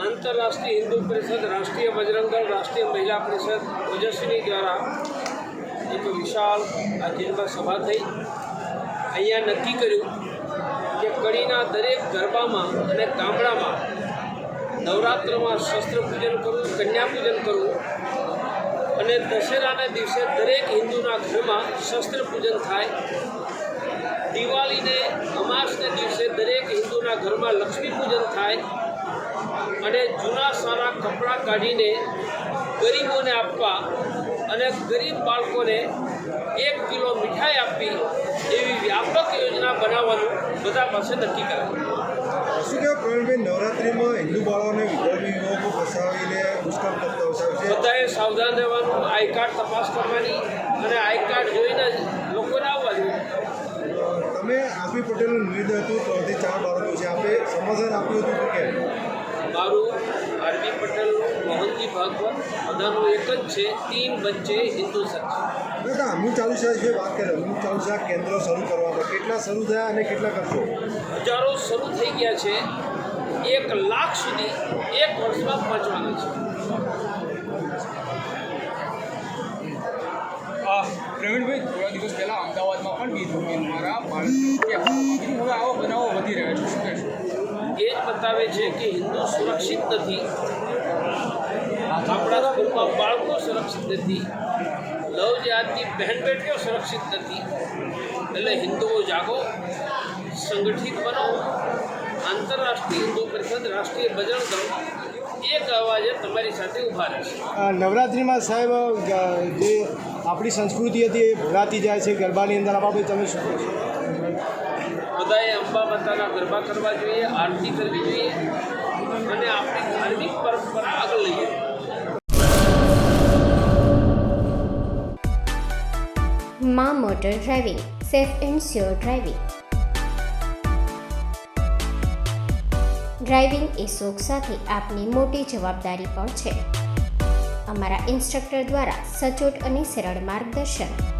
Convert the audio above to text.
આંતરરાષ્ટ્રીય હિન્દુ પરિષદ, રાષ્ટ્રીય બજરંગ રાષ્ટ્રીય મહિલા પરિષદ, ઓજસ્વીની દ્વારા એક વિશાળ આ જિલ્લામાં સભા થઈ. અહીંયા નક્કી કર્યું કે કડીના દરેક ગરબામાં અને ગામડામાં નવરાત્રમાં શસ્ત્ર પૂજન કરવું, કન્યા પૂજન કરવું અને દશેરાના દિવસે દરેક હિન્દુના ઘરમાં શસ્ત્ર પૂજન થાય. દિવાળીને અમાસને દિવસે ઘરમાં લક્ષ્મી પૂજન થાય અને જૂના સારા કપડાં કાઢીને ગરીબોને આપવા અને ગરીબ બાળકોને એક કિલો મીઠાઈ આપવી એવી વ્યાપક યોજના બનાવવાનું બધા પાસે નક્કી કરાયું શું કહેવાય પ્રવીણભાઈ નવરાત્રિમાં હિન્દુ બાળકોને વિધર્મી યુવકો ફસાવીને દુષ્કર્મ કરતા હોય છે બધાએ સાવધાન રહેવાનું આઈ કાર્ડ તપાસ કરવાની અને આઈ કાર્ડ જોઈને લોકોને આવવા જોઈએ તમે આરપી પટેલનું નિવેદન હતું ત્રણથી ચાર બાળકો આપે સમાધાન આપ્યું હતું કે મારું આરબી પટેલ મોહનજી ભાગવત બધાનું એક જ છે તીન વચ્ચે હિન્દુ સચ અમૃત અમૂલ ચાલુસા વિશે વાત કરીએ અમૂલ ચાલુસા કેન્દ્ર શરૂ કરવામાં કેટલા શરૂ થયા અને કેટલા કરશો? હજારો શરૂ થઈ ગયા છે. એક લાખ સુધી એક વર્ષમાં પહોંચવાના છે. આ પ્રવીણભાઈ થોડા દિવસ પહેલાં અમદાવાદમાં પણ કીધું કે મારા બાળકને હવે આવો બનાવો વધી રહ્યા છે. જ બતાવે છે કે હિન્દુ સુરક્ષિત નથી. આપણા સ્કૂલમાં બાળકો સુરક્ષિત નથી. લવ જાતની બહેન બેટીઓ સુરક્ષિત નથી. એટલે હિન્દુઓ જાગો, સંગઠિત બનો, આંતરરાષ્ટ્રીય હિન્દુ પરિષદ રાષ્ટ્રીય બજરંગ દળ એક અવાજે તમારી સાથે ઊભા રહેશે. નવરાત્રિમાં સાહેબ જે આપણી સંસ્કૃતિ હતી એ ભૂલાતી જાય છે, ગરબાની અંદર આપણે તમે શું બધાએ અંબા માતાના ગરબા કરવા જોઈએ, આરતી કરવી જોઈએ અને આપણી ધાર્મિક પરંપરા આગળ લઈએ. મા motor driving, safe and sure driving. Driving એ શોખ સાથે આપની મોટી જવાબદારી પણ છે. અમારા ઇન્સ્ટ્રક્ટર દ્વારા સચોટ અને સરળ માર્ગદર્શન.